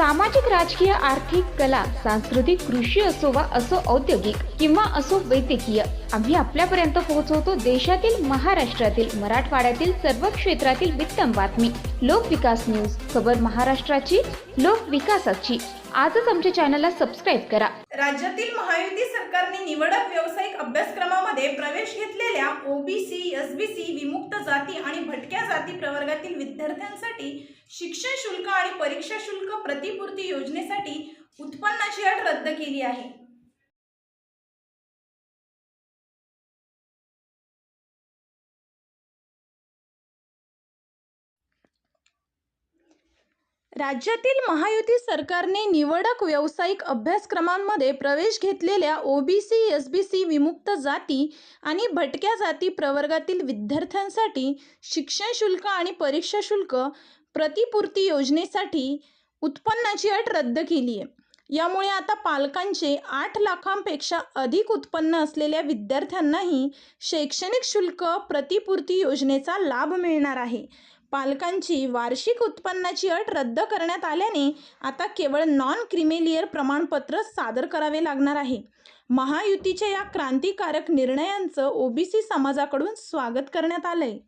सामाजिक राजकीय आर्थिक कला सांस्कृतिक कृषी असो वा असो औद्योगिक किंवा असो वैद्यकीय आम्ही आपल्यापर्यंत पोहोचवतो देशातील महाराष्ट्रातील मराठवाड्यातील सर्व क्षेत्रातील वित्तम बातमी. लोकविकास न्यूज खबर महाराष्ट्राची लोकविकासाची आजच आमच्या चॅनलला सबस्क्राईब करा. राज्यातील महायुती सरकारने निवडक व्यावसायिक अभ्यासक्रमामध्ये प्रवेश घेतलेल्या ओबीसी एसबीसी विमुक्त जाती आणि भटक्या जाती प्रवर्गातील विद्यार्थ्यांसाठी शिक्षण शुल्क आणि परीक्षा शुल्क प्रतिपूर्ती योजनेसाठी उत्पन्नाची अट रद्द केली आहे. राज्यातील महायुती सरकारने निवडक व्यावसायिक अभ्यासक्रमांमध्ये प्रवेश घेतलेल्या ओबीसी एसबीसी विमुक्त जाती आणि भटक्या जाती प्रवर्गातील विद्यार्थ्यांसाठी शिक्षण शुल्क आणि परीक्षा शुल्क प्रतिपूर्ती योजनेसाठी उत्पन्नाची अट रद्द केली आहे. यामुळे आता पालकांचे आठ लाखांपेक्षा अधिक उत्पन्न असलेल्या विद्यार्थ्यांनाही शैक्षणिक शुल्क प्रतिपूर्ती योजनेचा लाभ मिळणार आहे. पालकांची वार्षिक उत्पन्नाची अट रद्द करण्यात आल्याने आता केवळ नॉन क्रिमेलियर प्रमाणपत्र सादर करावे लागणार आहे. महायुतीच्या या क्रांतिकारक निर्णयांचं ओबीसी समाजाकडून स्वागत करण्यात आलं आहे